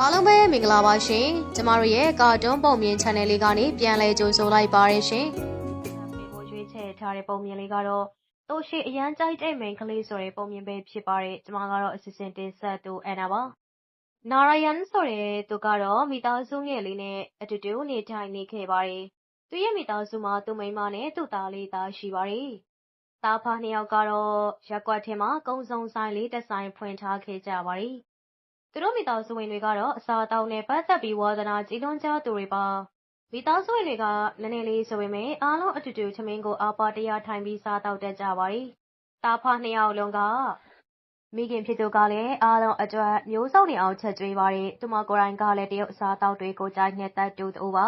အားလုံးပဲမင်္ဂလာပါရှင်ကျမတို့ရဲ့ကာတွန်းပုံမြင် channel လေးကနေပြန်လည်ကြိုဆိုလိုက်ပါရရှင်ဒီကိုရွေးချယ်ထားတဲ့ပုံမြင်လေးကတော့တိုးရှိအရန်ကြိုက်တဲ့ main ကလေးဆိုတဲ့ပုံမြင်ပဲဖြစ်ပါတယ်ကျမကတော့ assistant တင်ဆက်သူအန်နာပါနာရယန်ဆိုတဲ့သူကတော့မိသားစုငယ်လေးနဲ့အတူတူနေထိုင်နေခဲ့ပါတယ်သူရဲ့မိသားစုမှာသူ့မိန်းမနဲ့သူ့သားလေးသားရှိပါတယ်သားဖားနှစ်ယောက်ကတော့ရက်ကွက်ထဲမှာကုံစုံဆိုင်လေးတစ်ဆိုင်ဖွင့်ထားခဲ့ကြပါတယ် သူတို့မိသားစုဝင်တွေကတော့ အစာအသောက်နဲ့ ပတ်သက်ပြီး ဝါသနာကြီးလွန်ကြသူတွေပါ မိသားစုဝင်တွေက နည်းနည်းလေးဆိုပေမဲ့အားလုံးအတူတူသမင်းကို အာပါတရားထိုင်ပြီး စားတော့တတ်ကြပါတယ်တာဖာနှစ်ယောက်လုံးက မိခင်ဖြစ်သူကလည်း အားလုံးအတွက် မျိုးစုံနေအောင် ချက်ကျွေးပါတယ် သူမကိုယ်တိုင်ကလည်း တရုတ်အစားအသောက်တွေကို ကြိုက်နှစ်သက်တူတူပါ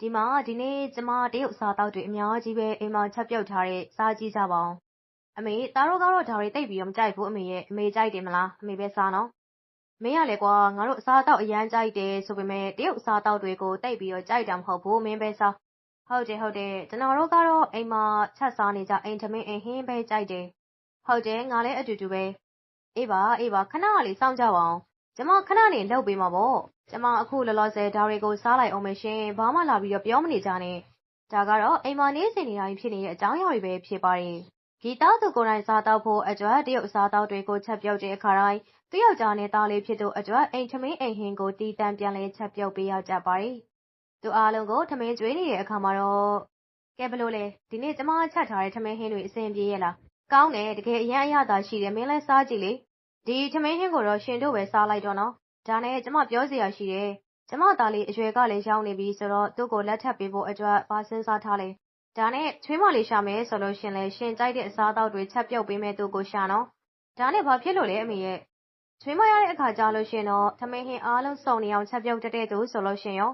ဒီမှာ ဒီနေ့ ကျမ တရုတ်အစားအသောက်တွေ အများကြီးပဲ အိမ်မှာ ချက်ပြုတ်ထားတဲ့စားကြည့်ကြပါအောင်အမေ သားတို့ကတော့ ဒါတွေတိတ်ပြီးတော့မကြိုက်ဘူးအမေရဲ့ အမေ ကြိုက်တယ်မလား အမေပဲ စားနော် မင်းကလည်းကွာငါတို့အစားအသောက်အရမ်းကြိုက်တယ်ဆိုပေမဲ့တရုတ်အစားအသောက်တွေကိုတိတ်ပြီးတော့ကြိုက်တာမဟုတ်ဘူးမင်းပဲစားဟုတ်တယ်ဟုတ်တယ်ကျွန်တော်တို့ကတော့အိမ်မှာချက်စားနေကြအိမ်ထမင်းအိမ်ဟင်းပဲကြိုက်တယ်ဟုတ်တယ်ငါလည်းအတူတူပဲအေးပါအေးပါခဏလေးစောင့်ကြပါအောင်ကျမခဏနေလှုပ်ပေးမှာပေါ့ကျမအခုလောလောဆယ်ဒါတွေကိုစားလိုက်အောင်မရှင်ဘာမှလာပြီးတော့ပြောမနေကြနဲ့ဒါကတော့အိမ်မှာနေစင်နေတိုင်းဖြစ်နေတဲ့အကြောင်းအရာတွေပဲဖြစ်ပါတယ် ဂီတသူကိုယ်တိုင်စားတော့ဖို့အတွက် တရုတ်အစားအသောက်တွေကို ချက်ပြုတ်တဲ့အခါတိုင်း သူ့ယောက်ျားနဲ့ သားလေးဖြစ်သူအတွက် အိမ်ထမင်းအိမ်ဟင်းကိုတီးတန့် ပြန်လဲချက်ပြုတ်ပေးရကြပါတယ်။သူအားလုံးကို ထမင်းကျွေးနေတဲ့အခါမှာတော့ ကဲဘလို့လဲ ဒီနေ့ ကျမချက်ထားတဲ့ ထမင်းဟင်းတွေ အဆင်ပြေရဲ့လား။ကောင်းတယ် တကယ်အရန်အရသာရှိတယ် မင်းလည်းစားကြည့်လေ။ဒီထမင်းဟင်းကိုတော့ ရှင်တို့ပဲ စားလိုက်တော့နော်။ဒါနဲ့ ကျမပြောစရာရှိတယ်။ကျမသားလေး အရွယ်ကလည်း ရောက်နေပြီဆိုတော့ သူ့ကို လက်ထပ်ပေးဖို့အတွက်ပါစဉ်းစားထားလေ။ ဒါနဲ့ ချွေးမလေးရှာမယ်ဆိုလို့ရှင်လဲရှင်ကြိုက်တဲ့အစားအသောက်တွေ ချက်ပြုတ်ပေးမယ်သူကိုရှာနော်။ဒါနဲ့ ဘာဖြစ်လို့လဲအမေရဲ့ ချွေးမရတဲ့အခါကြလို့ရှင်တော့ ထမင်းဟင်းအားလုံးစုံနေအောင် ချက်ပြုတ်တက်တဲ့သူဆိုလို့ရှင်ရော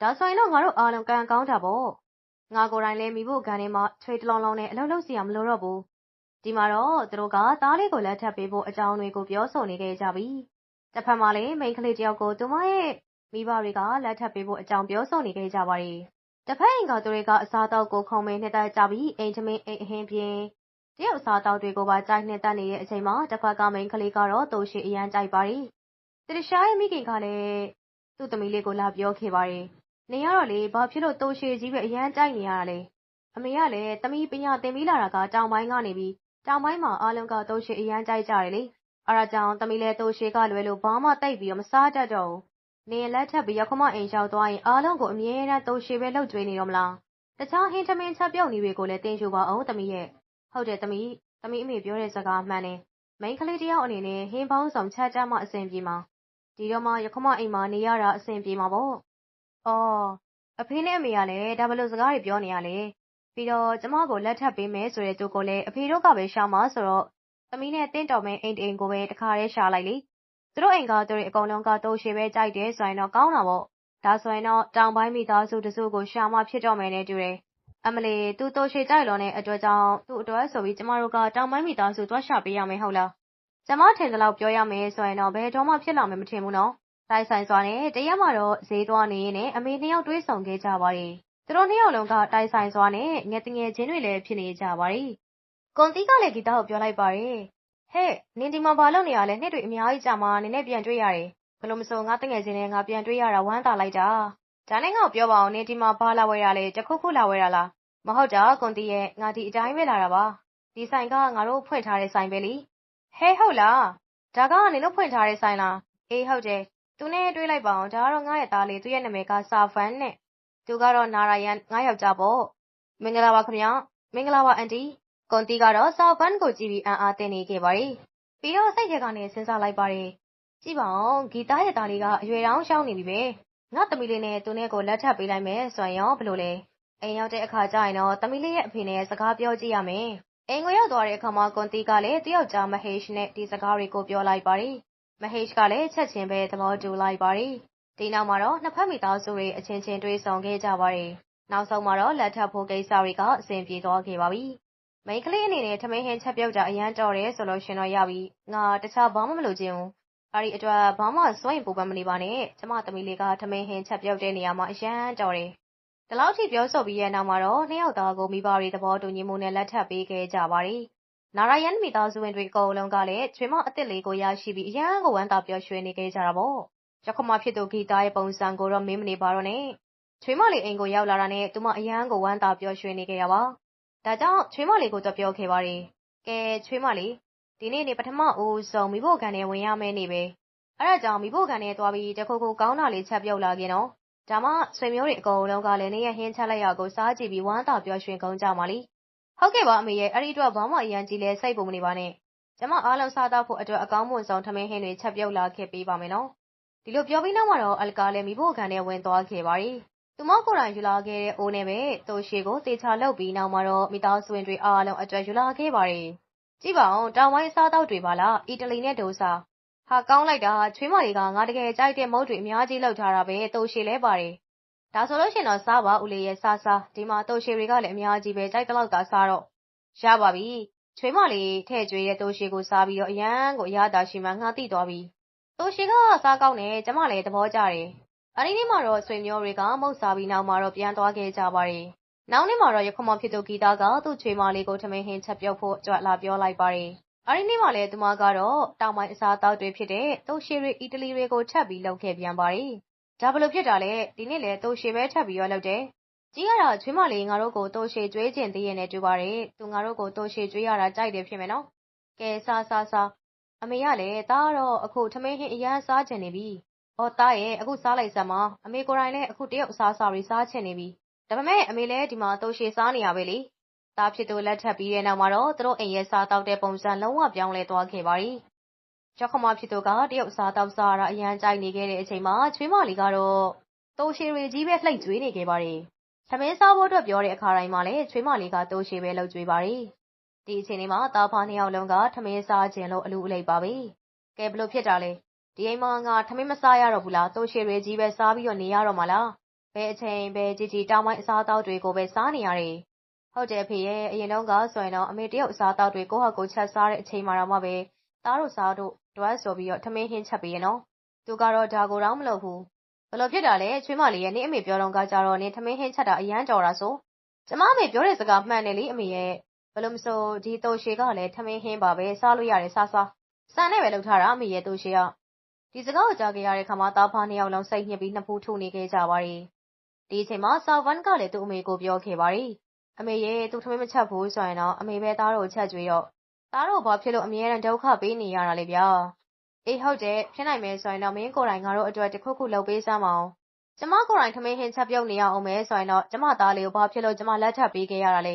ဒါဆိုရင်တော့ ငါတို့အားလုံး ကံကောင်းတာပေါ့ ငါကိုယ်တိုင်လည်းမိဖို့ကန်ထဲမှာထွေးတလုံးလုံးနဲ့ အလုပ်လုပ်စီရမလို့တော့ဘူး ဒီမှာတော့ သူတို့က သားလေးကို လက်ထပ်ပေးဖို့ အကြောင်းတွေကို ပြောဆိုနေခဲ့ကြပြီတစ်ဖက်မှာလည်း မိန်းကလေးတယောက်ကို သူမရဲ့ မိဘတွေက လက်ထပ်ပေးဖို့ အကြောင်းပြောဆိုနေခဲ့ကြပါတယ် တစ်ဖက်အိမ်ကသူတွေက အစားအသောက်ကို ခုံမင်းနှစ်သက်ကြပြီး အိမ်ချမင်း အိမ်အဟင်းပြင်းတရုတ်အစားအသောက်တွေကိုပါ ကြိုက်နှစ်သက်နေတဲ့အချိန်မှာတစ်ဖက်က မိန်းကလေးကတော့ တိုးရှိအရန်ကြိုက်ပါတယ်။တရရှားရဲ့ မိခင်ကလည်း သူ့သမီးလေးကို လာပြောခဲ့ပါတယ်။နေရတော့လေ ဘာဖြစ်လို့ တိုးရှိကြီးပဲ အရန်ကြိုက်နေရတာလဲ။အမေကလည်း သမီး ပညာသင်ပြီးလာတာက တောင်ပိုင်းကနေပြီး တောင်ပိုင်းမှာ အားလုံးက တိုးရှိအရန်ကြိုက်ကြတယ်လေ။အဲဒါကြောင့် သမီးလည်း တိုးရှိကလွယ်လို့ ဘာမှတိတ်ပြီးတော့မစားတတ်တော့ဘူး။ နေလက်ထပ်ပြီးရခမအိမ်ရောက်သွားရင် အားလုံးကို အမြဲတမ်းတိုးရှိပဲလှုပ်ကြွေးနေတော့မလား။တခြား ဟင်းသမင်း ချက်ပြုတ်နေတွေကိုလည်းတင်ယူပါအောင်သမီးရဲ့။ဟုတ်တယ်သမီး သမီးအမေပြောတဲ့စကားမှန်တယ်။မိန်းကလေးတယောက်အနေနဲ့ ဟင်းပေါင်းစုံချက်ကြမှ အဆင်ပြေမှာ။ဒီတော့မှယခုမှအိမ်မှာ နေရတာ အဆင်ပြေမှာပေါ့။အော် အဖေနဲ့အမေကလည်း ဒါဘလို့စကားတွေ ပြောနေရလဲ။ပြီးတော့ ကျမကို လက်ထပ်ပေးမယ်ဆိုတဲ့သူကိုလည်း အဖေတို့ကပဲ ရှာမှာဆိုတော့ သမီးနဲ့တင့်တော်မဲအိမ်တိမ်ကိုပဲ တခါတည်း ရှာလိုက်လေ။ သူတို့အိမ်ကသူတွေအကုန်လုံးက တိုးရှည်ပဲကြိုက်တယ်ဆိုရင်တော့ ကောင်းတာပေါ့။ဒါဆိုရင်တော့ တောင်ပိုင်းမိသားစုတစုကို ရှာမှဖြစ်တော့မယ်နဲ့တူတယ် အမလီသူ တိုးရှည်ကြိုက်လွန်တဲ့အတွက်ကြောင့် သူ့အတွက်ဆိုပြီး ကျမတို့က တောင်ပိုင်းမိသားစု သွားရှာပေးရမယ် ဟုတ်လား ကျမထင်သလောက် ပြောရမယ်ဆိုရင်တော့ ဘယ်တော့မှ ဖြစ်လာမယ် မထင်ဘူးနော် တိုက်ဆိုင်စွာနဲ့ တရက်မှတော့ ဈေးသွားနေရင်နဲ့ အမေနှစ်ယောက် တွေးဆောင်ခဲ့ကြပါတယ် သူတို့နှစ်ယောက်လုံးက တိုက်ဆိုင်စွာနဲ့ ငယ်တငယ်ချင်းတွေလည်း ဖြစ်နေကြပါတယ်ကွန်တီကလည်း ဂီတကို ပြောလိုက်ပါတယ် ဟဲ့နင်ဒီမှာဘာလုပ်နေရလဲနှစ်တွေအများကြီးကြာမှနင်နဲ့ပြန်တွေ့ရတယ်ဘလို့မစိုးငါတငယ်ချင်းနဲ့ငါပြန်တွေ့ရတာဝမ်းသာလိုက်တာဒါနဲ့ငါ့ကိုပြောပါအောင်နင်ဒီမှာဘာလာဝဲရလဲတခုခုလာဝဲရလားမဟုတ်တာကွန်တီရဲ့ငါဒီအတိုင်းပဲလာတာပါဒီဆိုင်ကငါတို့ဖွင့်ထားတဲ့ဆိုင်ပဲလीဟဲဟုတ်လားဒါကနင်တို့ဖွင့်ထားတဲ့ဆိုင်လားအေးဟုတ်တယ်သူနဲ့တွေးလိုက်ပါအောင်ဒါကတော့ငါရဲ့သားလေးသူရဲ့နာမည်ကစာဖန်နဲ့သူကတော့နာရာယန်ငါယောက်ျားပေါ့မင်္ဂလာပါခင်ဗျာမင်္ဂလာပါအန်တီ ကွန်တီကတော့စာဖန်ကိုကြည့်ပြီးအံ့အားသင့်နေခဲ့ပါတယ်ပြီးတော့စိတ်ထဲကနေစဉ်းစားလိုက်ပါတယ်ကြည့်ပါအောင်ဂီတာရဲ့သားလေးကအရွယ်တောင်ရှောင်းနေပြီပဲငါသမီးလေးနဲ့သူနဲ့ကိုလက်ထပ်ပေးလိုက်မယ်ဆိုရင်ရောဘယ်လိုလဲအိမ်ရောက်တဲ့အခါကျရင်တော့သမီးလေးရဲ့အဖေနဲ့စကားပြောကြည့်ရမယ်။အိမ်ကိုရောက်သွားတဲ့အခါမှာကွန်တီကလည်းတယောက်ကြားမဟေ့ရှ်နဲ့ဒီစကားတွေကိုပြောလိုက်ပါတယ်။မဟေ့ရှ်ကလည်းချက်ချင်းပဲသဘောတူလိုက်ပါတယ်။ဒီနောက်မှာတော့နှစ်ဖက်မိသားစုတွေအချင်းချင်းတွေ့ဆုံခဲ့ကြပါတယ်။နောက်ဆုံးမှာတော့လက်ထပ်ဖို့ကိစ္စတွေကအဆင်ပြေသွားခဲ့ပါပြီ။ မိန်းကလေးအနေနဲ့ထမင်းဟင်းချက်ပြုတ်တာအရန်တော်တယ်ဆိုလို့ရှင်တော့ရပြီ။ငါတခြားဘာမှမလုပ်ချင်ဘူး။အဲဒီအတွက်ဘာမှစွန့်ရင်ပူပန်မနေပါနဲ့။ကျမသမီးလေးကထမင်းဟင်းချက်ပြုတ်တဲ့နေရာမှာအရန်တော်တယ်ဒီလောက်ထိပြောဆိုပြီးရဲ့နောက်မှာတော့နှစ်ယောက်သားကိုမိဘတွေသဘောတူညီမှုနဲ့လက်ထပ်ပေးခဲ့ကြပါတယ်။နာရာယန်မိသားစုဝင်တွေအကုန်လုံးကလည်းချွေးမအစ်စ်လေးကိုရရှိပြီးအရန်ကိုဝမ်းသာပျော်ရွှင်နေခဲ့ကြတာပေါ့ရခမဖြစ်သူဂီတာရဲ့ပုံစံကိုတော့မေးမနေပါတော့နဲ့ချွေးမလေးအိမ်ကိုရောက်လာတာနဲ့သူမအရန်ကိုဝမ်းသာပျော်ရွှင်နေခဲ့ရပါ ဒါကြောင့်ချွေးမလေးကိုတော့ပြောခဲ့ပါတယ်ကဲချွေးမလေးဒီနေ့နေပထမဦးဆုံးမိဖို့ခံနဲ့ဝင်ရမယ်နေပဲအဲ့ဒါကြောင့်မိဖို့ခံနဲ့သွားပြီးတခုခုကောင်းတာလေးချက်ပြုတ်လာခင်တော့ဒါမှဆွေမျိုးတွေအကုန်လုံးကလည်းနေရဟင်းချက်လိုက်ရကိုစားကြည့်ပြီးဝမ်းသာပျော်ရွှင်ကုန်ကြပါလိဟုတ်ကဲ့ပါအမေရဲ့အဲ့ဒီတော့ဘာမှအရန်ကြီးလဲစိတ်ပုံမနေပါနဲ့ကျမအားလုံးစားတော့ဖို့အတွက်အကောင်းမွန်ဆုံးထမင်းဟင်းတွေချက်ပြုတ်လာခဲ့ပေးပါမယ်နော်ဒီလိုပြောပြီးနောက်မှာတော့အလကားလည်းမိဖို့ခံနဲ့ဝင်သွားခဲ့ပါရီ သူမကိုယ်တိုင်ယူလာခဲ့တဲ့ အိုးနဲ့ပဲသူ့ရှေကိုတေချာလုပ်ပြီး နောက်မှာတော့ မိသားစုဝင်တွေအားလုံးအတွက် ယူလာခဲ့ပါရီကြည့်ပါအောင်တောင်ဝိုင်းစားတော့တွေပါလား အီတလီနဲ့ ဒိုစာဟာကောင်းလိုက်တာ ချွေးမတွေက ငါတကယ်ကြိုက်တဲ့မုတ်တွေ အများကြီးလောက်ထားတာပဲသူ့ရှေလဲပါတယ် ဒါဆိုလို့ရှိရင်တော့ စားပါ ဦးလေးရဲ့ စားစား ဒီမှာသူ့ရှေတွေကလည်း အများကြီးပဲ ကြိုက်တဲ့လောက်သာ စားတော့ ရပါပြီ ချွေးမလေးထဲ့ကျွေးတဲ့သူ့ရှေကိုစားပြီးတော့ အရန်ကို အရသာရှိမှငှားတိသွားပြီသူရှိကစားကောင်းတယ် ကျမလည်း သဘောကျတယ်။ အဲဒီနေ့မှာတော့ဆွေမျိုးတွေကမုတ်စားပြီးနောက်မှာတော့ပြန်သွားခဲ့ကြပါတယ်။နောက်နေ့မှာတော့ရခမဖြစ်သူဂီတာကသူ့ချွေမလေးကိုထမင်းဟင်းချက်ပြုတ်ဖို့ကြွလာပြောလိုက်ပါတယ်။အဲဒီနေ့မှာလည်းသူမကတော့တောင်ပိုင်းအစားအသောက်တွေဖြစ်တဲ့သူ့ရှေတွေအီတလီတွေကိုချက်ပြီးလုပ်ခဲ့ပြန်ပါတယ်။ဒါဘလို့ဖြစ်တာလဲဒီနေ့လည်းသူ့ရှေပဲချက်ပြီးရောလုပ်တယ်။ကြီးရတာချွေးမလေးငါတို့ကိုသူ့ရှေကျွေးကျင်သေးရဲ့နဲ့တူပါတယ်။သူငါတို့ကိုသူ့ရှေကျွေးရတာကြိုက်တယ်ဖြစ်မယ်နော်။ကဲစားစားစားအမေကလည်းသားတော့အခုထမင်းဟင်းအရန်စားချင်နေပြီ။ အော်သားရဲ့အခုစားလိုက်စမ်းပါ။အမေကိုယ်တိုင်လည်းအခုတရုတ်အစားအစာတွေစားချင်နေပြီ။ဒါပေမဲ့အမေလည်းဒီမှာတုပ်ရှည်စားနေရပဲလေ။သားဖြစ်သူလက်ထပ်ပြီးတဲ့နောက်မှာတော့သူတို့အိမ်ရဲ့စားတောက်တဲ့ပုံစံလုံးဝပြောင်းလဲသွားခဲ့ပါပြီ။ရောက်ခမဖြစ်သူကတရုတ်အစားတောက်စားရအရန်ကြိုက်နေခဲ့တဲ့အချိန်မှာချွေးမလေးကတော့တုပ်ရှည်တွေကြီးပဲလှိတ်ကျွေးနေခဲ့ပါတယ်။သမင်းစားဖို့အတွက်ပြောတဲ့အခါတိုင်းမှာလည်းချွေးမလေးကတုပ်ရှည်ပဲလှုပ်ကျွေးပါတယ်ဒီအချိန်လေးမှာသားဖားနှစ်ယောက်လုံးကထမင်းစားခြင်းလို့အလူအလိပ်ပါပဲကဲဘလို့ဖြစ်တာလဲ ဒီအိမ်မှာငါထမင်းမစားရတော့ဘူးလားတိုးရှည်တွေကြီးပဲစားပြီးတော့နေရတော့မှာလားဘယ်အချိန်ပဲជីជីတောင်းပိုင်းအစားအသောက်တွေကိုပဲစားနေရတယ်ဟုတ်တယ်ဖေရဲ့အရင်တော့ကဆိုရင်တော့အမေတယောက်အစားအသောက်တွေကိုဟောက်ကိုချက်စားတဲ့အချိန်မှာတော့မှပဲသားတို့စားတို့တွဲဆိုပြီးတော့ထမင်းဟင်းချက်ပြီးရနော်သူကတော့ဒါကိုတော့မလုပ်ဘူးဘလို့ဖြစ်တာလဲချွေးမလေးရဲ့နေအမေပြောတော့ကကြတော့နေထမင်းဟင်းချက်တာအရန်ကြော်တာဆိုကျမအမေပြောတဲ့စကားမှန်တယ်လေအမေရဲ့ဘလို့မဆိုဒီတိုရှေကလည်းထမင်းဟင်းပါပဲစားလို့ရတယ်စားစားစံနဲ့ပဲလုပ်ထားတာအမေရဲ့တိုရှေက ဒီစကားကိုကြားခဲ့ရတဲ့ခါမှာတာဖာနှစ်ယောက်လုံးစိတ်ညစ်ပြီးနှစ်ဖူးထုနေခဲ့ကြပါတယ်ဒီအချိန်မှာဆာဗန်ကလည်းသူ့အမေကိုပြောခဲ့ပါတယ်အမေရဲ့သူထမင်းမချက်ဘူးဆိုရင်တော့အမေပဲသားတို့ချက်ကြွေးတော့သားတို့ဘာဖြစ်လို့အမြဲတမ်းဒုက္ခပေးနေရတာလဲဗျာအေးဟုတ်တယ်ဖြစ်နိုင်မယ်ဆိုရင်တော့မင်းကိုယ်တိုင်ငါတို့အတွက်တခုခုလုပ်ပေးစမ်းမအောင်ကျမကိုယ်တိုင်ထမင်းဟင်းချက်ပြုတ်နေရအောင်မယ်ဆိုရင်တော့ကျမသားလေးကိုဘာဖြစ်လို့ကျမလက်ထပ်ပေးခဲ့ရတာလဲ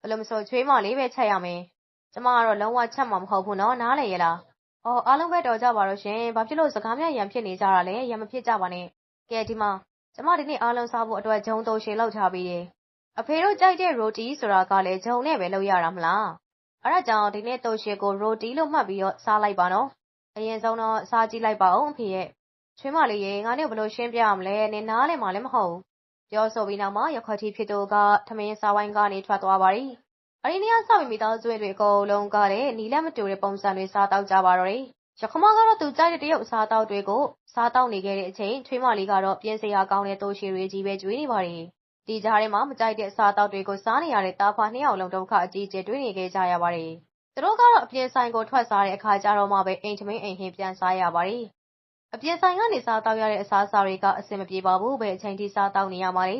ဘယ်လိုမဆိုချွေးမလေးပဲချက်ရမယ်။ကျမကတော့လုံးဝချက်မှာမဟုတ်ဘူးနော်နားလေရလား။ အော်အားလုံးပဲတော်ကြပါတော့ရှင်။ဘာဖြစ်လို့စကားများရံဖြစ်နေကြတာလဲရံမဖြစ်ကြပါနဲ့။ကဲဒီမှာကျမဒီနေ့အားလုံးစားဖို့အတွက်ဂျုံတုံရှည်လောက်ထားပြီးတယ်။အဖေတို့ကြိုက်တဲ့ရိုတီဆိုတာကလည်းဂျုံနဲ့ပဲလုပ်ရတာမလား။အဲဒါကြောင့်ဒီနေ့တုံရှည်ကိုရိုတီလို့မှတ်ပြီးတော့စားလိုက်ပါနော်။အရင်ဆုံးတော့စားကြည့်လိုက်ပါဦးအဖေရဲ့။ချွေးမလေးရေငါနဲ့ဘယ်လိုရှင်းပြရမလဲ။နင်နားလည်မှလည်းမဟုတ်ဘူးပြောဆိုပြီးနောက်မှာရခွက်တီဖြစ်သူကထမင်းစားဝိုင်းကနေထွက်သွားပါရီ။ အရီနီယာဆောက်မိသားစုတွေအကုန်လုံးကလည်းနီလက်မတူတဲ့ပုံစံတွေစားတောက်ကြပါတော့တယ်။ရခမကတော့သူကြိုက်တဲ့တရုတ်အစားအသောက်တွေကိုစားတောက်နေခဲ့တဲ့အချိန်ချွေးမလေးကတော့ပြင်းစရာကောင်းတဲ့တိုးရှည်တွေကြီးပဲကျွေးနေပါတယ်။ဒီကြားထဲမှာမကြိုက်တဲ့အစားအသောက်တွေကိုစားနေရတဲ့တာဖာနှစ်ယောက်လုံးဒုက္ခအကြီးအကျယ်တွေ့နေခဲ့ကြရပါတယ်။သူတို့ကတော့အပြင်ဆိုင်ကိုထွက်စားတဲ့အခါကျတော့မှပဲအိမ်ထမင်းအိမ်ဟင်းပြန်စားရပါတယ်။အပြင်ဆိုင်ကနေစားတောက်ရတဲ့အစားအစာတွေကအဆင်မပြေပါဘူး။ဘယ်အချိန်ထိစားတောက်နေရမှာလဲ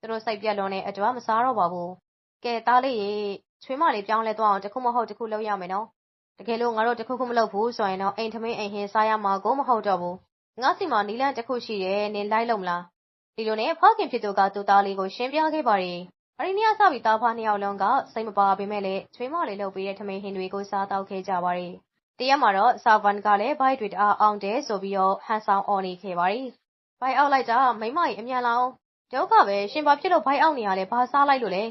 သူတို့စိတ်ပြက်လွန်တဲ့အတွက်မစားတော့ပါဘူး။ကဲသားလေးရေ ချွေးမလေးပြောင်းလဲသွားအောင်တခုမဟုတ်တခုလုပ်ရမယ်နော်။တကယ်လို့ငါတို့တခုခုမလုပ်ဘူးဆိုရင်တော့အိမ်ထမင်းအိမ်ဟင်းစားရမှာကိုမဟုတ်တော့ဘူး။ငါစီမှာနီလန်းတခုရှိတယ်နင်လိုက်လို့မလား။ဒီလိုနဲ့ဖခင်ဖြစ်သူကသူ့သားလေးကိုရှင်းပြခဲ့ပါတယ်။အဲဒီနေ့ကစပြီးသားဖားနှစ်ယောက်လုံးကစိတ်မပါပေမဲ့လည်းချွေးမလေးလုပ်ပေးတဲ့ထမင်းဟင်းတွေကိုစားတောက်ခဲ့ကြပါတယ်။တရက်မှာတော့ဆာဗန်ကလည်းဘိုက်တွေတအားအောင်တယ်ဆိုပြီးတော့ဟန်ဆောင်အော်နေခဲ့ပါတယ်။ဘိုက်အောက်လိုက်တာမိမကြီးအမြန်လောင်ဒုက္ခပဲရှင်ဘာဖြစ်လို့ဘိုက်အောက်နေရလဲဘာစားလိုက်လို့လဲ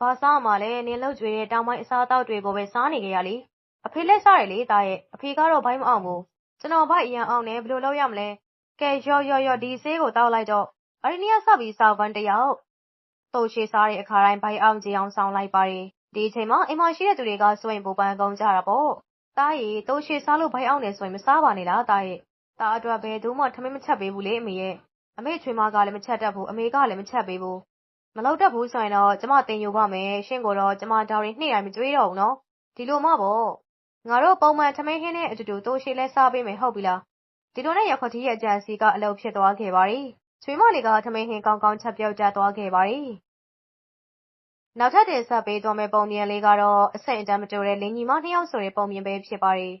ဘာစားမှလဲ နင်လှုပ်ကြွေတဲ့ တောင်ပိုင်း အစားအသောက်တွေကိုပဲ စားနေကြရလေ အဖေလက်စားတယ်လေတာရဲ့ အဖေကတော့ဘိုက်မအောင်ဘူး ကျွန်တော်ဘိုက်အရန်အောင်နေဘယ်လိုလုပ်ရမလဲ ကဲ ရော့ရော့ရော့ ဒီဆေးကိုတောက်လိုက်တော့အရီနီယာစပြီးစာဗန်တယောက် တိုးရှိစားတဲ့အခါတိုင်းဘိုက်အောင်ကြအောင်ဆောင်လိုက်ပါတယ် ဒီအချိန်မှာ အိမ်မရှိတဲ့သူတွေကစွန့်ပူပန်းကုန်ကြတာပေါ့တားရီတိုးရှိစားလို့ဘိုက်အောင်နေဆိုရင် မစားပါနဲ့လားတားရဲ့တားအတွက် ဘယ်သူမှ ထမင်းမချက်ပေးဘူးလေအမေရဲ့ အမေချွေးမကလည်း မချက်တတ်ဘူး အမေကလည်း မချက်ပေးဘူး မလောက်တတ်ဘူးဆိုရင်တော့ ကျမတင်ယူပါမယ် ရှင့်ကိုတော့ ကျမ ဒါတွေနှိမ့်တိုင်း မကြွေးတော့ဘူးနော် ဒီလိုမှပေါ့ ငါတို့ ပုံမှန် ထမင်းဟင်းနဲ့အတူတူ တိုးရှိလဲစားပေးမယ် ဟုတ်ပြီလားဒဒီလိုနဲ့ရခွက်တီရဲ့ အကြံစီကအလုပ်ဖြစ်သွားခဲ့ပါတယ်။ချွေးမလေးက ထမင်းဟင်း ကောင်းကောင်း ချက်ပြုတ်ကြသွားခဲ့ပါတယ်။နောက်ထပ် တင်ဆက်ပေးသွားမယ့် ပုံမြင်လေးကတော့အစိမ့်အတန်းမတူတဲ့ လင်ညီမနှစ်ယောက်ဆိုတဲ့ ပုံမြင်ပဲ ဖြစ်ပါတယ်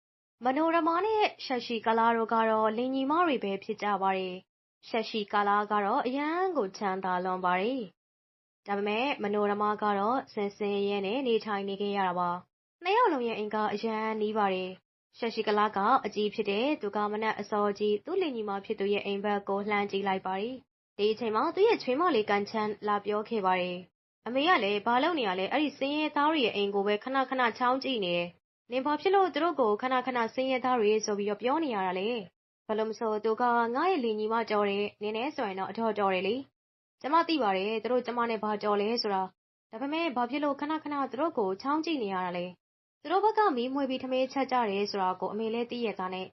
။မနိုရမနဲ့ ရှက်ရှိကလာတို့ကတော့ လင်ညီမတွေပဲ ဖြစ်ကြပါတယ်။ ရှက်ရှိကလာကတော့ အရန်ကို ချမ်းသာလွန်ပါတယ်။ဒါပေမဲ့ မနိုရမကတော့စင်စင်ရဲနဲ့ နေထိုင်နေခဲ့ရတာပါ။နှစ်ယောက်လုံးရဲ့အိမ်က အရန်နီးပါတယ်။ရှက်ရှိကလာကအကြီးဖြစ်တဲ့သူက မနက်အစောကြီး သူ့လင်ညီမဖြစ်သူရဲ့အိမ်ဘက်ကို လှမ်းကြည့်လိုက်ပါတယ်။ဒီအချိန်မှာ သူ့ရဲ့ချွေးမလေး ကန်ချမ်း လာပြောခဲ့ပါတယ်။အမေကလည်း ဘာလုပ်နေရလဲ အဲ့ဒီစင်းရဲသားတွေရဲ့အိမ်ကိုပဲ ခဏခဏ ချောင်းကြည့်နေတယ်။နင်ဘာဖြစ်လို့ သူတို့ကို ခဏခဏစင်းရဲသားတွေဆိုပြီးတော့ပြောနေရတာလဲ။ ဘလို့မဆိုသူကငါ့ရဲ့လင်ညီမကြော်တယ်နင်းနဲ့ဆိုရင်တော့အတော်ကြော်တယ်လေ။ကျမသိပါတယ်သူတို့ကျမနဲ့ဘာကြော်လဲဆိုတာဒါပေမဲ့ဘာဖြစ်လို့ခဏခဏသူတို့ကိုချောင်းကြည့်နေရတာလဲ။သူတို့ဘက်ကမီးမွှေးပြီးထမင်းချက်ကြတယ်ဆိုတာကိုအမေလည်းသိရသားနဲ့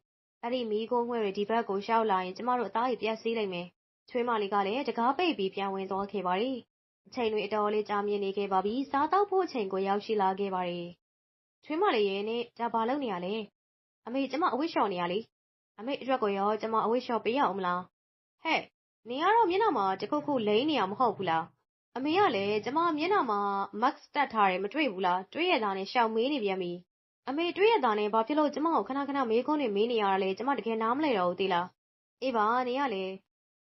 အဲ့ဒီမီးခိုးငွေတွေဒီဘက်ကိုရှောက်လာရင်ကျမတို့အသားကြီးပြက်စီးလိုက်မယ်။ချွေးမလေးကလည်းတကားပိတ်ပြီးပြန်ဝင်သွားခဲ့ပါတယ်။အချိန်တွေအတော်လေးကြာမြင့်နေခဲ့ပါပြီ။စားတောက်ဖို့အချိန်ကိုရောက်ရှိလာခဲ့ပါတယ်။ချွေးမလေးရဲ့နဲ့ဒါဘာလုပ်နေရလဲ။အမေကျမအဝတ်လျှော်နေရလေ။ အမေအတွက်ကိုရောကျမအဝတ်လျှော်ပေးရအောင်မလား။ဟဲ့နင်ကတော့မျက်နှာမှာတခုခုလိမ့်နေရမဟုတ်ဘူးလား။အမေကလည်းကျမမျက်နှာမှာ mask တပ်ထားတယ်မတွေ့ဘူးလား။တွေ့ရတာနဲ့ရှောင်မေးနေပြန်ပြီ။အမေတွေ့ရတာနဲ့ဘာဖြစ်လို့ကျမကိုခဏခဏမေးခွန်းတွေမေးနေရတာလဲကျမတကယ်နားမလည်တော့ဘူးသိလား။အေးပါနင်ကလည်း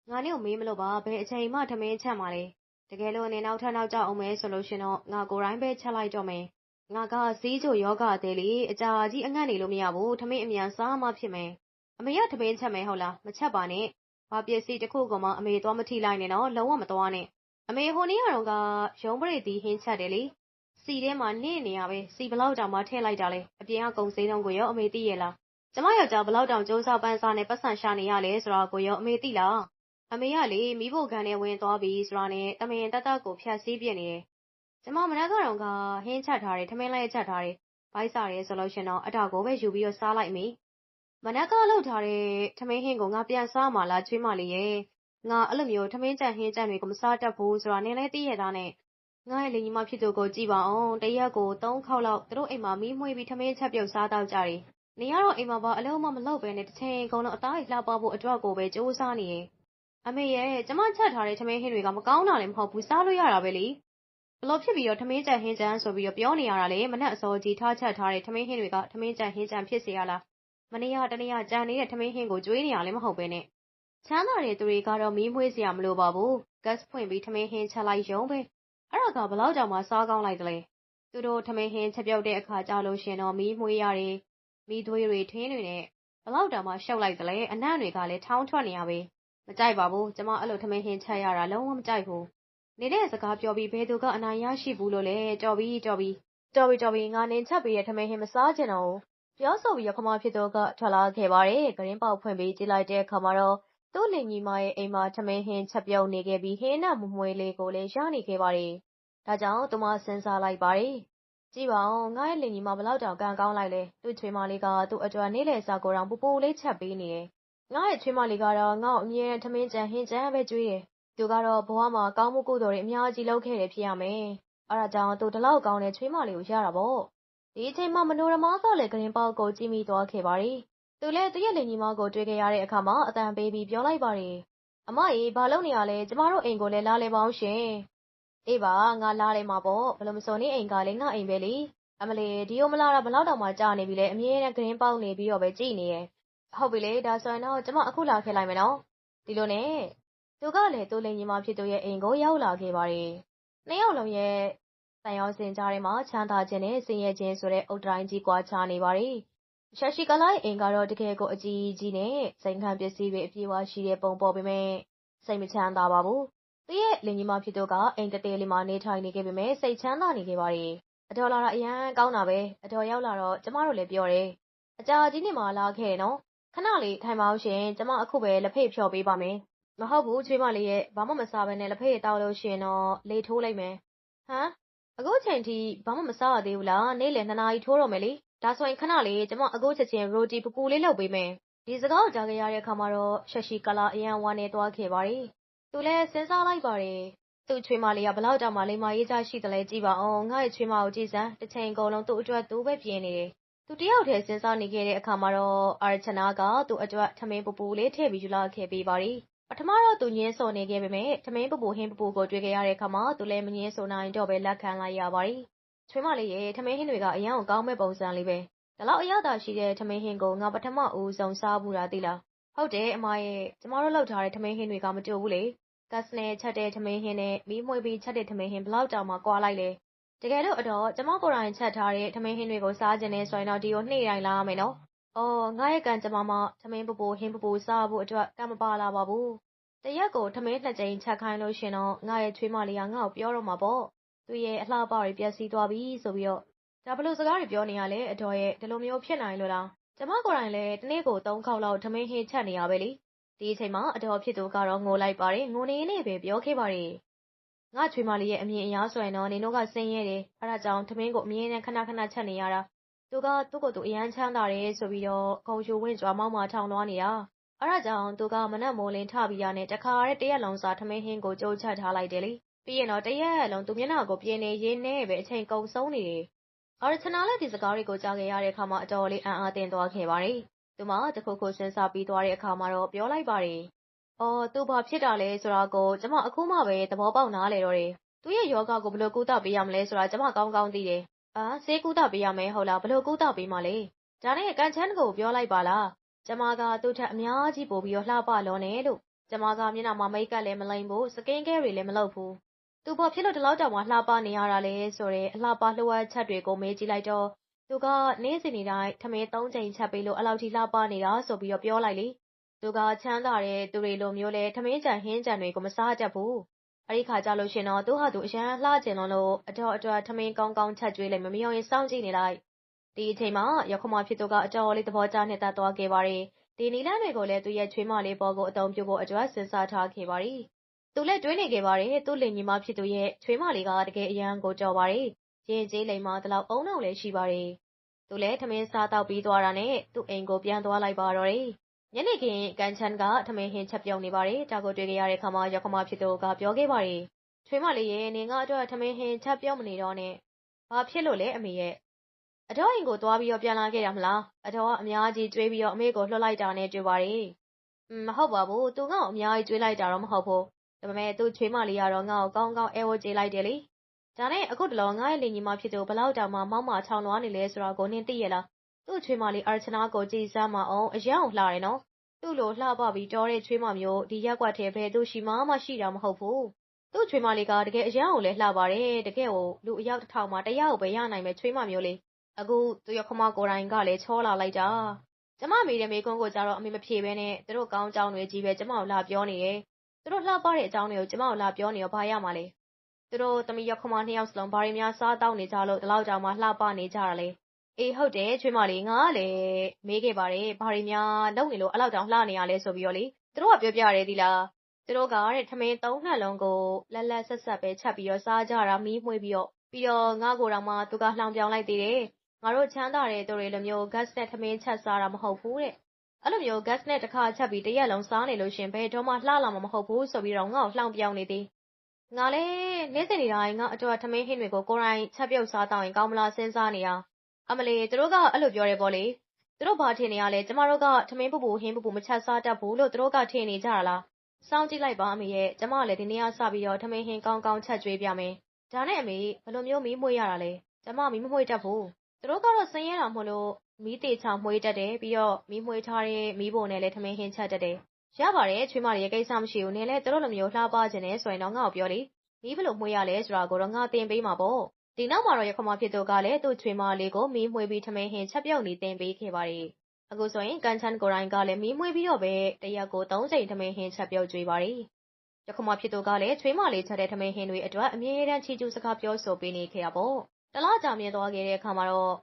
ငါနဲ့ကိုမေးမလို့ပါဘယ်အချိန်မှထမင်းချက်မှာလဲ။တကယ်လို့နင်နောက်ထပ်နောက်ကျအောင်မဲဆိုလို့ရှင်တော့ငါကိုယ်တိုင်ပဲချက်လိုက်တော့မယ်။ငါကစည်းချိုယောဂအသေးလေအကြာကြီးအငတ်နေလို့မရဘူးထမင်းအမြန်စားမှဖြစ်မယ်။ အမေကထမင်းချက်မယ်ဟုတ်လားမချက်ပါနဲ့။ဘာပစ္စည်းတစ်ခုကမှအမေသွားမထိလိုက်နဲ့နော်လုံးဝမသွားနဲ့။အမေဟိုနေ့ကတော့ကရုံးပရိသီဟင်းချက်တယ်လေ။စီထဲမှာနင့်နေရပဲစီဘလောက်တောင်မှထည့်လိုက်တာလဲအပြင်ကကုံစင်းတုံးကိုရောအမေသိရလား။ကျမယောက်ျားဘလောက်တောင်စူးစမ်းပန်းစားနဲ့ပတ်စံရှာနေရလဲဆိုတာကိုရောအမေသိလား။အမေကလေမိဖို့ခံနဲ့ဝင်သွားပြီဆိုတာနဲ့တမင်တတကိုဖြတ်စည်းပြစ်နေတယ်။ကျမမနက်ကတော့ကဟင်းချက်ထားတယ်ထမင်းလည်းချက်ထားတယ်။ဘိုက်စားရဲဆိုလို့ရှင်တော့အတာကိုပဲယူပြီးတော့စားလိုက်မိ။ မနက်ကလှုပ်ထားတဲ့ထမင်းဟင်းကိုငါပြန်စားမှလားချွေးမလေးရဲ့။ငါအဲ့လိုမျိုးထမင်းကြံဟင်းကြံတွေကိုမစားတတ်ဘူးဆိုတာနင်လည်းသိရတာနဲ့ငါရဲ့လင်ညီမဖြစ်သူကိုကြည့်ပါအောင်တရက်ကို၃ခေါက်လောက်သူတို့အိမ်မှာမီးမွှေးပြီးထမင်းချက်ပြုတ်စားတော့ကြတယ်။နေရတော့အိမ်မှာဘာအလုံးမမလုပ်ပဲနဲ့တစ်ချိန်ကုန်လုံးအသားကြီးလှပဖို့အတွက်ကိုပဲစူးစမ်းနေရဲ့။အမေရဲ့ကျမချက်ထားတဲ့ထမင်းဟင်းတွေကမကောင်းတာလည်းမဟုတ်ဘူးစားလို့ရတာပဲလေ။ဘလို့ဖြစ်ပြီးတော့ထမင်းကြံဟင်းကြံဆိုပြီးတော့ပြောနေရတာလေမနက်အစောကြီးထားချက်ထားတဲ့ထမင်းဟင်းတွေကထမင်းကြံဟင်းကြံဖြစ်စေရလား။ မနေ့ကတနေ့ကကြံနေတဲ့ထမင်းဟင်းကိုကျွေးနေရလည်းမဟုတ်ပဲနဲ့။ချမ်းသာတဲ့သူတွေကတော့မီးမွှေးစရာမလိုပါဘူး။ gas ဖွင့်ပြီးထမင်းဟင်းချက်လိုက်ရုံပဲ။အဲ့ဒါကဘလောက်တောင်မှစားကောင်းလိုက်တလဲ။သူတို့ထမင်းဟင်းချက်ပြုတ်တဲ့အခါကြလို့ရှင်တော့မီးမွှေးရတယ်။မီးသွေးတွေထင်းတွေနဲ့ဘလောက်တောင်မှရှုပ်လိုက်တလဲအနံ့တွေကလည်းထောင်းထွက်နေရပဲ။မကြိုက်ပါဘူး။ကျမအဲ့လိုထမင်းဟင်းချက်ရတာလုံးဝမကြိုက်ဘူး။နေတဲ့စကားပြောပြီးဘယ်သူကအနိုင်ရရှိဘူးလို့လဲကြော်ပြီးကြော်ပြီးကြော်ပြီးကြော်ပြီးငါနင်းချက်ပြီးတဲ့ထမင်းဟင်းမစားချင်တော့ဘူး။ ပြောဆိုပြီးရခမဖြစ်သူက ထွက်လာခဲ့ပါတယ်။ဂရင်းပေါက်ဖွင့်ပြီး ကြည့်လိုက်တဲ့အခါမှာတော့ သူ့လင်ညီမရဲ့အိမ်မှာ ထမင်းဟင်းချက်ပြုတ်နေခဲ့ပြီး ဟင်းနဲ့မမွှေးလေးကိုလည်း ရနေခဲ့ပါတယ်။ဒါကြောင့် သူမစဉ်းစားလိုက်ပါတယ်။ကြည့်ပါဦး ငါရဲ့လင်ညီမဘလောက်တောင် ကံကောင်းလိုက်လဲ။သူ့ချွေးမလေးက သူ့အတွက် နေ့လယ်စာကိုတောင် ပူပူလေးချက်ပေးနေတယ်။ငါရဲ့ချွေးမလေးကတော့ ငါ့ကို အမြဲတမ်း ထမင်းကြံဟင်းကြံပဲကျွေးတယ်။သူကတော့ ဘဝမှာ ကောင်းမှုကုသိုလ်တွေ အများကြီးလုပ်ခဲ့တယ်ဖြစ်ရမယ်။အဲဒါကြောင့် သူ ဒီလောက်ကောင်းတဲ့ ချွေးမလေးကို ရတာပေါ့။ ဒီအချိန်မှာ မနိုရမကလည်းဂရင်းပေါက်ကို ကြည့်မိသွားခဲ့ပါတယ်။သူလည်း သူ့ရဲ့ လင်ညီမကို တွေ့ခဲ့ရတဲ့အခါမှာ အသံပေးပြီး ပြောလိုက်ပါတယ်။အမရေ ဘာလုပ်နေရလဲ ကျမတို့အိမ်ကိုလည်း လာလည်ပါဦးရှင်။အေးပါ ငါလာတယ်မှာပေါ့ ဘယ်လိုမဆိုနေအိမ်ကလည်း ငါအိမ်ပဲလေ။အမလေး ဒီကိုမလာတာ ဘယ်လောက်တောင်မှကြာနေပြီလဲ အမြဲတမ်းဂရင်းပေါက်နေပြီးတော့ပဲ ကြည့်နေရဲ့။ဟုတ်ပြီလေ ဒါဆိုရင်တော့ ကျမ အခုလာခဲ့လိုက်မယ်နော်။ဒီလိုနဲ့ သူကလည်း သူ့လင်ညီမဖြစ်သူရဲ့ အိမ်ကို ရောက်လာခဲ့ပါတယ်။နှစ်ယောက်လုံးရဲ့ တန်ရောစင်ကြားထဲမှာ ချမ်းသာခြင်းနဲ့ ဆင်းရဲခြင်းဆိုတဲ့ အုတ်တိုင်းကြီး ကွာခြားနေပါတယ်။ရှက်ရှိကလိုက်အိမ်ကတော့ တကယ်ကို အကြီးကြီးနဲ့ စိန်ခံပစ္စည်းတွေ အပြည့်အဝရှိတဲ့ပုံပေါ်ပေမဲ့စိတ်မချမ်းသာပါဘူး။သူ့ရဲ့ လင်ကြီးမဖြစ်သူက အိမ်တသေးလေးမှာ နေထိုင်နေခဲ့ပေမဲ့စိတ်ချမ်းသာနေခဲ့ပါတယ်။အတော်လာတာ အရန်ကောင်းတာပဲ။အတော်ရောက်လာတော့ ကျမတို့လည်း ပြောတယ်။အကြာကြီးနေမှလာခဲ့နော်။ခဏလေး ထိုင်ပါဦးရှင် ကျမ အခုပဲ လက်ဖေးဖြော်ပေးပါမယ်။မဟုတ်ဘူး ချွေးမလေးရဲ့ ဘာမှမစားဘဲနဲ့ လက်ဖေးတောက်လို့ရှင်တော့ လေထိုးလိုက်မယ်။ဟမ် အခုချိန်ထိ ဘာမှမစားရသေးဘူးလား နေ့လယ်2နာရီထိုးတော့မယ်လေ ဒါဆိုရင် ခဏလေး ကျမအခုချက်ချင်း ရိုတီပူပူလေး လုပ်ပေးမယ် ဒီစကားကို ကြားခဲ့ရတဲ့အခါမှာတော့ ရှက်ရှိကလာ အရန်ဝမ်းနေသွားခဲ့ပါတယ် သူလည်း စဉ်းစားလိုက်ပါတယ် သူ့ချွေးမလေးကဘလောက်တောင်မှလိမ္မာရေးကြရှိတယ်လဲ ကြည့်ပါအောင်ငါ့ရဲ့ချွေးမကိုကြည့်စမ်း တစ်ချိန်ကုန်လုံး သူ့အတွက် သူပဲပြင်းနေတယ် သူတယောက်တည်း စဉ်းစားနေခဲ့တဲ့အခါမှာတော့ အာရချနာက သူ့အတွက် ထမင်းပူပူလေး ထည့်ပြီး ယူလာခဲ့ပေးပါတယ် ပထမတော့ သူညင်းစော်နေခဲ့ပေမဲ့ထမင်းပူပူ ဟင်းပူပူကို တွေ့ခဲ့ရတဲ့အခါမှာ သူလည်း မငင်းဆိုနိုင်တော့ပဲလက်ခံလိုက်ရပါတယ် ချွေးမလေးရဲ့ ထမင်းဟင်းတွေက အရန်ကို ကောင်းမဲ့ပုံစံလေးပဲဒါလောက်အရသာရှိတဲ့ ထမင်းဟင်းကို ငါ ပထမဦးဆုံး စားဘူးတာ သိလား ဟုတ်တယ် အမရဲ့ ကျမတို့လောက်ထားတဲ့ ထမင်းဟင်းတွေက မတူဘူးလေဂတ်စနဲ့ချက်တဲ့ ထမင်းဟင်းနဲ့ မီးမွှေးပြီးချက်တဲ့ ထမင်းဟင်းဘလောက်တောင်မှ ကွာလိုက်လဲ တကယ်လို့အတော့ ကျမကိုယ်တိုင်ချက်ထားတဲ့ ထမင်းဟင်းတွေကို စားခြင်းနဲ့ဆိုရင်တော့ ဒီကိုနှိမ့်တိုင်းလာရမယ်နော်။ အော်ငါရဲ့ကံကြမ္မာမှာထမင်းပူပူဟင်းပူပူစားဖို့အတွက်ကံမပါလာပါဘူး။တရက်ကိုထမင်းနှစ်ကြိမ်ချက်ခိုင်းလို့ရှင်တော့ငါရဲ့ချွေးမလေးကငါ့ကိုပြောတော့မှာပေါ့။သူ့ရဲ့အလှပတွေပျက်စီးသွားပြီဆိုပြီးတော့ဒါဘလို့စကားတွေပြောနေရလဲအတော်ရဲ့ဒီလိုမျိုးဖြစ်နိုင်လို့လား။ကျမကိုယ်တိုင်လည်းတနေ့ကို၃ခေါက်လောက်ထမင်းဟင်းချက်နေရပဲလေ။ဒီအချိန်မှာအတော်ဖြစ်သူကတော့ငိုလိုက်ပါတယ်။ငိုနေနေပဲပြောခဲ့ပါတယ်။ငါချွေးမလေးရဲ့အမြင်အရဆိုရင်တော့နင်တို့ကဆင်းရဲတယ်။အဲဒါကြောင့်ထမင်းကိုအမြဲတမ်းခဏခဏချက်နေရတာ။ သူကသူ့ကိုယ်သူအရမ်းချမ်းသာတယ်ဆိုပြီးတော့ဂုဏ်ရှုဝင့်ကြွားမောက်မာထောင်လွှားနေတာ။အဲဒါကြောင့်သူကမနက်မိုးလင်းထပြီးတာနဲ့တခါတည်းတရက်လုံးစာထမင်းဟင်းကိုကြိုးချက်ထားလိုက်တယ်လေ။ပြီးရင်တော့တရက်လုံးသူမျက်နှာကိုပြင်နေရင်းနဲ့ပဲအချိန်ကုန်ဆုံးနေတယ်။အာရချနာလည်းဒီစကားတွေကိုကြားခဲ့ရတဲ့အခါမှာအတော်လေးအံ့အားသင့်သွားခဲ့ပါတယ်။သူမတခုခုစဉ်းစားပြီးသွားတဲ့အခါမှာတော့ပြောလိုက်ပါတယ်။အော်သူဘာဖြစ်တာလဲဆိုတာကိုကျမအခုမှပဲသဘောပေါက်နားလည်တော့တယ်။သူ့ရဲ့ယောဂကိုဘယ်လိုကုသပေးရမလဲဆိုတာကျမကောင်းကောင်းသိတယ်။ အာဆေးကုသပေးရမယ်ဟုတ်လားဘယ်လိုကုသပေးမှလဲ။ဒါနဲ့ကန်ချမ်းကိုပြောလိုက်ပါလား။ကျမကသူ့ထက်အများကြီးပိုပြီးတော့လှပလွန်နေလို့ကျမကမျက်နှာမှာမိတ်ကပ်လည်းမလိမ်ဘူးစကင်ကဲတွေလည်းမလုပ်ဘူး။သူဘာဖြစ်လို့ဒီလောက်တောင်မှလှပနေရတာလဲဆိုတဲ့အလှပလှဝက်ချက်တွေကိုမေးကြည့်လိုက်တော့သူကနေ့စဉ်နေ့တိုင်းထမင်း၃ချိန်ချက်ပေးလို့အလောက်ထိလှပနေတာဆိုပြီးတော့ပြောလိုက်လေ။သူကချမ်းသာတဲ့သူတွေလိုမျိုးလဲထမင်းကြံဟင်းကြံတွေကိုမစားတတ်ဘူး။ အဲ့ဒီခါကြလို့ရှင်တော့သူဟာသူအရန်လှကျင်လွန်းလို့အတော်အတွက်ထမင်းကောင်းကောင်းချက်ကျွေးလိုက်မမယုံရင်စောင့်ကြည့်နေလိုက်။ဒီအချိန်မှာရခမဖြစ်သူကအတော်လေးသဘောကျနှစ်သက်သွားခဲ့ပါတယ်။ဒီနီလန်းတွေကိုလည်းသူရဲ့ချွေးမလေးပေါ်ကိုအတုံးပြုဖို့အတွက်စဉ်းစားထားခဲ့ပါတယ်။သူလည်းတွေးနေခဲ့ပါတယ်။သူ့လင်ညီမဖြစ်သူရဲ့ချွေးမလေးကတကယ်အရန်ကိုကြော်ပါတယ်။ရင်ကျေးလိမ်မဒီလောက်အုံနောက်လည်းရှိပါတယ်။သူလည်းထမင်းစားတော့ပြီးသွားတာနဲ့သူ့အိမ်ကိုပြန်သွားလိုက်ပါတော့တယ်။ ညနေခင်းကန်ချန်က ထမင်းဟင်းချက်ပြုံနေပါတယ်။ဒါကိုတွေ့ခဲ့ရတဲ့အခါမှာရခမဖြစ်သူက ပြောခဲ့ပါတယ်။ချွေးမလေးရဲ့နေငါအတွက် ထမင်းဟင်းချက်ပြုံမနေတော့နဲ့။ဘာဖြစ်လို့လဲ အမေရဲ့။အတော်အိမ်ကိုသွားပြီးတော့ပြန်လာခဲ့တာမလား။အတော်က အများကြီးကြွေးပြီးတော့ အမေကို လွှတ်လိုက်တာနဲ့တွေ့ပါတယ်။อืมမဟုတ်ပါဘူး။သူ ငါ့ကို အများကြီးကြွေးလိုက်တာတော့ မဟုတ်ဘူး။ဒါပေမဲ့ သူ့ချွေးမလေးကတော့ ငါ့ကို ကောင်းကောင်းအဲဝကြေးလိုက်တယ်လေ။ဒါနဲ့ အခုတလော ငါရဲ့ လင်ညီမဖြစ်သူဘလောက်တောင်မှ မောက်မာထောင်လွှားနေလဲဆိုတာကို နင်သိရဲ့လား။ သူ့ချွေးမလေးအာချနာကို ကြည်စမ်းမအောင်အရန်ကိုလှတယ်နော်။သူ့လိုလှပပြီးတော်တဲ့ ချွေးမမျိုး ဒီရက်ကွက်ထဲ ဘယ်သူရှိမှမရှိတာမဟုတ်ဘူး။သူ့ချွေးမလေးက တကယ်အရန်ကိုလည်း လှပါတယ်။တကယ်ကို လူအယောက် တစ်ထောင်မှာတယောက်ပဲ ရနိုင်မဲ့ချွေးမမျိုးလေး။အခု သူရခမကိုယ်တိုင်ကလည်း ချောလာလိုက်တာ။ကျမမေးတဲ့မေကွန်းကိုကြတော့ အမေမဖြေဘဲနဲ့ သူတို့ကောင်းကြောင်းတွေကြီးပဲ ကျမကို လာပြောနေတယ်။သူတို့လှပတဲ့အကြောင်းတွေကို ကျမကို လာပြောနေရော ဘာရမှာလဲ။သူတို့သမီးရခမ နှစ်ယောက်စလုံး ဘာတွေများ စားတောက်နေကြလို့ ဒီလောက်တောင်မှ လှပနေကြတာလဲ။ အေးဟုတ်တယ်ချွေးမလေးငါကလည်းမေးခဲ့ပါတယ်ဘာတွေများလုပ်နေလို့အဲ့လောက်တောင်လှနေရလဲဆိုပြီးတော့လေသူတို့ကပြောပြရတယ်ဒီလားသူတို့ကတဲ့ထမင်းသုံးနှက်လုံးကိုလက်လက်ဆက်ဆက်ပဲချက်ပြီးတော့စားကြတာမီးမွှေးပြီးတော့ပြီးတော့ငါကိုယ်တော်မှသူကလှောင်ပြောင်းလိုက်သေးတယ်ငါတို့ချမ်းသာတဲ့သူတွေလိုမျိုး gas နဲ့ထမင်းချက်စားတာမဟုတ်ဘူးတဲ့အဲ့လိုမျိုး gas နဲ့တစ်ခါချက်ပြီးတရက်လုံးစားနေလို့ရှင်ဘယ်တော့မှလှလာမှာမဟုတ်ဘူးဆိုပြီးတော့ငါ့ကိုလှောင်ပြောင်းနေသေးငါလည်းနေ့စဉ်နေ့တိုင်းငါအတွက်ထမင်းဟင်းတွေကိုကိုယ်တိုင်ချက်ပြုတ်စားတော့ရင်ကောင်းမလားစဉ်းစားနေတာ အမလီသူတို့ကအဲ့လိုပြောတယ်ပေါ့လေသူတို့ဘာထင်နေရလဲကျမတို့ကထမင်းပူပူဟင်းပူပူမချက်စားတတ်ဘူးလို့သူတို့ကထင်နေကြတာလားစောင်းကြည့်လိုက်ပါအမေရဲ့ကျမလည်းဒီနေ့ကစပြီးတော့ထမင်းဟင်းကောင်းကောင်းချက်ကျွေးပြမယ်ဒါနဲ့အမေဘယ်လိုမျိုးမီးမွှေးရတာလဲကျမမီးမမွှေးတတ်ဘူးသူတို့ကတော့ဆင်းရဲတာမို့လို့မီးတေချောင်မွှေးတတ်တယ်ပြီးတော့မီးမွှေးထားတဲ့မီးပုံနဲ့လည်းထမင်းဟင်းချက်တတ်တယ်ရပါတယ်ချွေးမတွေရဲ့ကိစ္စမရှိဘူးနင်လည်းသူတို့လိုမျိုးလှပခြင်းနဲ့ဆိုရင်တော့ငါ့ကိုပြောလေမီးဘယ်လိုမွှေးရလဲဆိုတာကိုတော့ငါသင်ပေးမှာပေါ့ ဒီနောက်မှာတော့ ရခမဖြစ်သူကလည်း သူ့ချွေးမလေးကို မီးမွှေးပြီး ထမင်းဟင်း ချက်ပြုတ်နေ သင်ပေးခဲ့ပါတယ် အခုဆိုရင် ကန်ချန်ကိုရိုင်းကလည်း မီးမွှေးပြီးတော့ပဲ တရက်ကို၃ချိန်ထမင်းဟင်း ချက်ပြုတ်ကြွေးပါတယ် ရခမဖြစ်သူကလည်း ချွေးမလေးချက်တဲ့ ထမင်းဟင်းတွေအတွက် အမြဲတမ်း ချီကျူးစကား ပြောဆိုပေးနေခဲ့တာပေါ့ တလားကြာမြင့်သွားခဲ့တဲ့အခါမှာတော့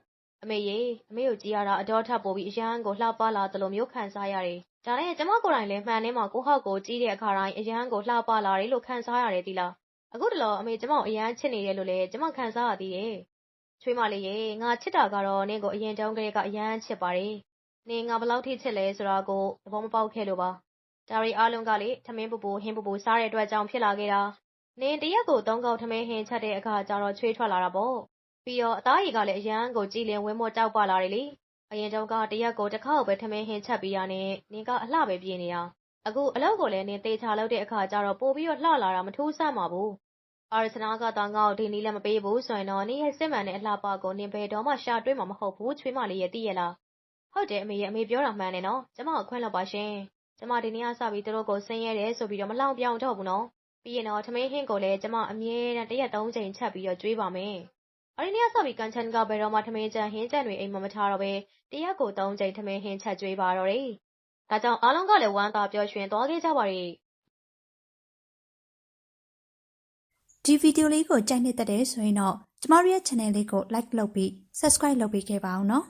အမေရေ အမေကိုကြည်ရတာအတော်ထပ်ပို့ပြီး အရန်ကို လှပလာသလိုမျိုး ခံစားရတယ် ဒါနဲ့ ကျမကိုယ်တိုင်လည်း မှန်ထဲမှာ ကိုဟောက်ကိုကြီးတဲ့အခါတိုင်း အရန်ကို လှပလာတယ်လို့ ခံစားရတယ်ဒီလား အခုတလော အမေ ကျမကို အရန်ချစ်နေတယ်လို့လည်း ကျမ ခံစားရသေးတယ် ချွေးမလေးရေ ငါချစ်တာကတော့ နင့်ကို အရင်တုန်းကလေးက အရန်ချစ်ပါတယ် နင် ငါဘလောက်ထိ ချစ်လဲဆိုတာကို သဘောမပေါက်ခဲ့လို့ပါ ဒါရီအားလုံးကလေ ထမင်းပူပူ ဟင်းပူပူ စားတဲ့အတွက်ကြောင့် ဖြစ်လာခဲ့တာ နင် တရက်ကို သုံးခေါက် ထမင်းဟင်းချက်တဲ့အခါကျတော့ ချွေးထွက်လာတာပေါ့ ပြီးတော့ အသားရည်ကလည်း အရန်ကို ကြည်လင်ဝင်းမောတောက်ပလာတယ်လေ အရင်တုန်းက တရက်ကို တစ်ခါက်ပဲ ထမင်းဟင်းချက်ပြီးရနဲ့ နင်က အလှပဲပြေးနေတာ အခုအလောက်ကိုလည်းနင်တေချာလောက်တဲ့အခါကျတော့ပို့ပြီးတော့လှလာတာမထူးဆန်းပါဘူးအာရစနာကတောင်ငါ့ကိုဒီနီးလည်းမပေးဘူးဆိုရင်တော့နင်ရဲ့စစ်မှန်တဲ့အလှပကိုနင်ဘယ်တော့မှရှာတွေ့မှာမဟုတ်ဘူးချွေးမလေးရဲ့သိရလားဟုတ်တယ်အမေရဲ့အမေပြောတာမှန်တယ်နော်ကျမကိုခွင့်လွှတ်ပါရှင်ကျမဒီနေ့ကစပြီးသူတို့ကိုဆင်းရဲတယ်ဆိုပြီးတော့မလောင်ပြောင်တော့ဘူးနော်ပြီးရင်တော့ထမင်းဟင်းကိုလည်းကျမအမြဲတမ်းတစ်ရက်သုံးချိန်ချက်ပြီးတော့ကျွေးပါမယ်အရင်နေ့ကစပြီးကန်ချန်ကဘယ်တော့မှထမင်းကြံဟင်းကြံတွေအိမ်မှာမထားတော့ပဲတရက်ကိုသုံးချိန်ထမင်းဟင်းချက်ကျွေးပါတော့တယ် ဒါကြောင့် အားလုံးကလည်း ဝမ်းသာပျော်ရွှင်သွားခဲ့ကြပါရဲ့ဒီဗီဒီယိုလေးကို ကြိုက်နေတဲ့တဲ့ဆိုရင်တော့ ကျမတို့ရဲ့ channel လေးကို like လုပ်ပြီး subscribe လုပ်ပေးခဲ့ပါအောင်နော်